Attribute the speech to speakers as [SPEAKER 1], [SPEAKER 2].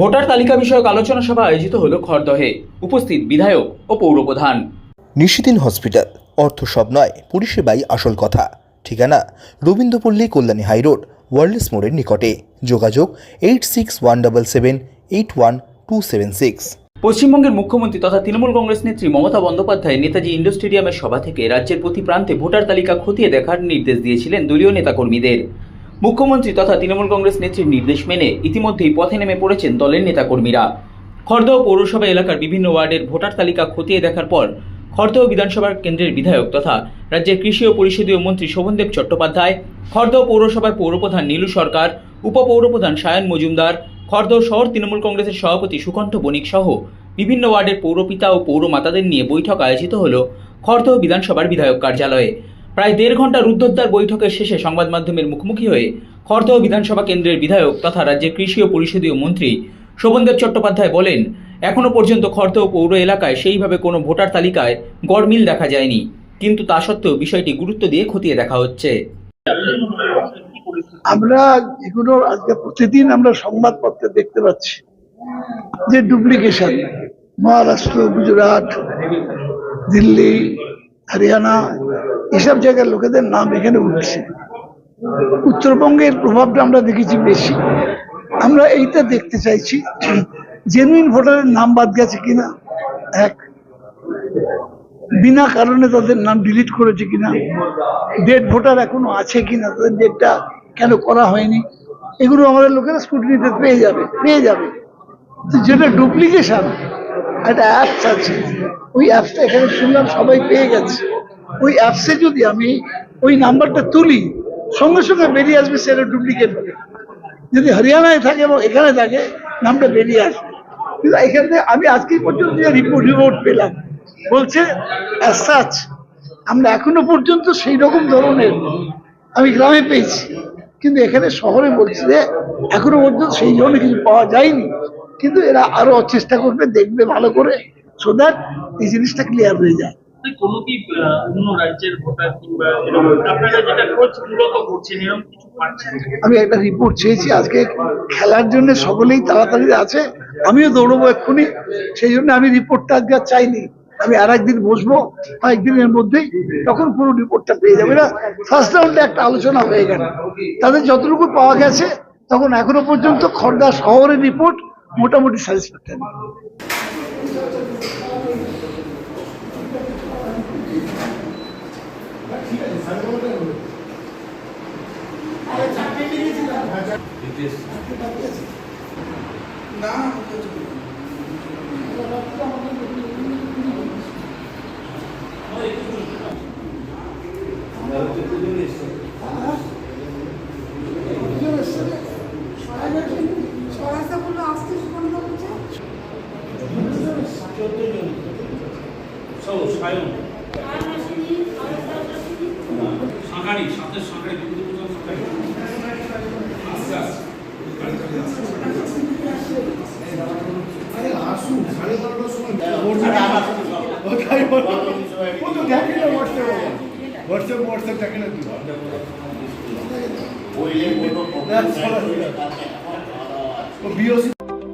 [SPEAKER 1] Voter তালিকা বিষয়ক আলোচনা সভা আয়োজিত হলো খড়দহে উপস্থিত বিধায়ক ও পৌরপ্রধান।
[SPEAKER 2] নিশিদিন হসপিটাল অর্থ সব নয় পরিষেবাই আসল কথা। ঠিকানা রবীন্দ্রপল্লী কল্যাণী হাইরোড ওয়ার্ল্ডস মোড়ের নিকটে। যোগাযোগ eight six one double seven eight one two seven six.
[SPEAKER 1] পশ্চিমবঙ্গের মুখ্যমন্ত্রী তথা তৃণমূল কংগ্রেস নেত্রী মমতা বন্দ্যোপাধ্যায় নেতাজি ইন্ডোর স্টেডিয়ামের সভা থেকে রাজ্যের প্রতি প্রান্তে ভোটার তালিকা খতিয়ে দেখার নির্দেশ দিয়েছিলেন দলীয় নেতাকর্মীদের। মুখ্যমন্ত্রী তথা তৃণমূল কংগ্রেস নেত্রীর নির্দেশ মেনে ইতিমধ্যেই পথে নেমে পড়েছেন দলের নেতাকর্মীরা। খড়দহ পৌরসভা এলাকার বিভিন্ন ওয়ার্ডের ভোটার তালিকা খতিয়ে দেখার পর খড়দহ বিধানসভার কেন্দ্রের বিধায়ক তথা রাজ্যের কৃষি ও পরিষদীয় মন্ত্রী শোভনদেব চট্টোপাধ্যায় খড়দহ পৌরসভার পৌরপ্রধান নীলু সরকার, উপপৌরপ্রধান সায়ন মজুমদার খড়দহ শহর তৃণমূল কংগ্রেসের সভাপতি সুকণ্ঠ বণিক সহ বিভিন্ন ওয়ার্ডের পৌরপিতা ও পৌরমাতাদের নিয়ে বৈঠক আয়োজিত হল খড়দহ বিধানসভার বিধায়ক কার্যালয়ে। প্রায় দেড় ঘণ্টা রুদ্ধদ্বার বৈঠকের শেষে সংবাদ মাধ্যমের মুখোমুখি হয়ে খড়দহ বিধানসভা কেন্দ্রের বিধায়ক তথা রাজ্যের কৃষি ও পরিষদীয় মন্ত্রী শোভনদেব চট্টোপাধ্যায় বলেন এখনও পর্যন্ত খড়দহ পৌর এলাকায় সেইভাবে কোনো ভোটার তালিকায় গড়মিল দেখা যায়নি। কিন্তু তা সত্ত্বেও বিষয়টি গুরুত্ব দিয়ে খতিয়ে দেখা হচ্ছে।
[SPEAKER 3] আমরা এগুলো আজকে প্রতিদিন আমরা সংবাদপত্রে দেখতে পাচ্ছি যে ডুপ্লিকেশন মহারাষ্ট্র, গুজরাট, দিল্লি হরিয়ানা, এসব জায়গার লোকেদের নাম এখানে উঠছে। উত্তরবঙ্গের প্রভাবটা আমরা দেখেছি বেশি। আমরা এইটা দেখতে চাইছি, জেনুইন ভোটারের নাম বাদ গেছে কিনা, এক। বিনা কারণে তাদের নাম ডিলিট করেছে কিনা ডেট ভোটার এখনও আছে কিনা, তাদের ডেটটা কেন করা হয়নি, এগুলো আমাদের লোকেরা স্কুটিনিতে পেয়ে যাবে পেয়ে যাবে। যেটা ডুপ্লিকেশন একটা অ্যাপস আছে। ওই অ্যাপসটা এখানে শুনলাম সবাই পেয়ে গেছে। ওই অ্যাপসে যদি আমি ওই নাম্বারটা তুলি সঙ্গে সঙ্গে বেরিয়ে আসবে সেটা ডুপ্লিকেট হবে যদি হরিয়ানায় থাকে এবং এখানে থাকে নামটা বেরিয়ে আসবে। কিন্তু এখান আমি আজকে পর্যন্ত রিপোর্ট রিপোর্ট পেলাম বলছে such, আমরা এখনও পর্যন্ত সেই রকম ধরনের আমি গ্রামে পেয়েছি। কিন্তু এখানে শহরে বলছি যে এখনও পর্যন্ত সেই ধরনের কিছু পাওয়া যায়নি। কিন্তু এরা আরও চেষ্টা করবে দেখবে ভালো করে সো দ্যাট এই জিনিসটা ক্লিয়ার হয়ে যায়।
[SPEAKER 4] কোনো কি অন্য রাজ্যের ভোটার কিংবা আপনারা যেটা খোঁজ মূলত করছেন এরকম কিছু
[SPEAKER 3] আমি একটা রিপোর্ট চেয়েছি আজকে খেলার জন্য সকলেই তাড়াতাড়ি আছে আমিও দৌড়বো এক্ষুনি সেই জন্য আমি রিপোর্টটা আজকে আর চাইনি। আমি আর একদিন বসবো কয়েকদিনের মধ্যেই তখন পুরো রিপোর্টটা পেয়ে যাবে না। ফার্স্ট রাউন্ডে একটা আলোচনা হয়ে গেল। তাদের যতটুকু পাওয়া গেছে তখন এখনও পর্যন্ত খড়দা শহরের রিপোর্ট মোটামুটি স্যাটিসফ্যাক্টরি
[SPEAKER 5] সরাসাগুলো আসতে সুগন্ধ হচ্ছে
[SPEAKER 4] সব সায়ন। সাঁকারি সাথে সাঁকারি দুটো দুটো সাঁকারি আস্তে আস্তে
[SPEAKER 6] BOC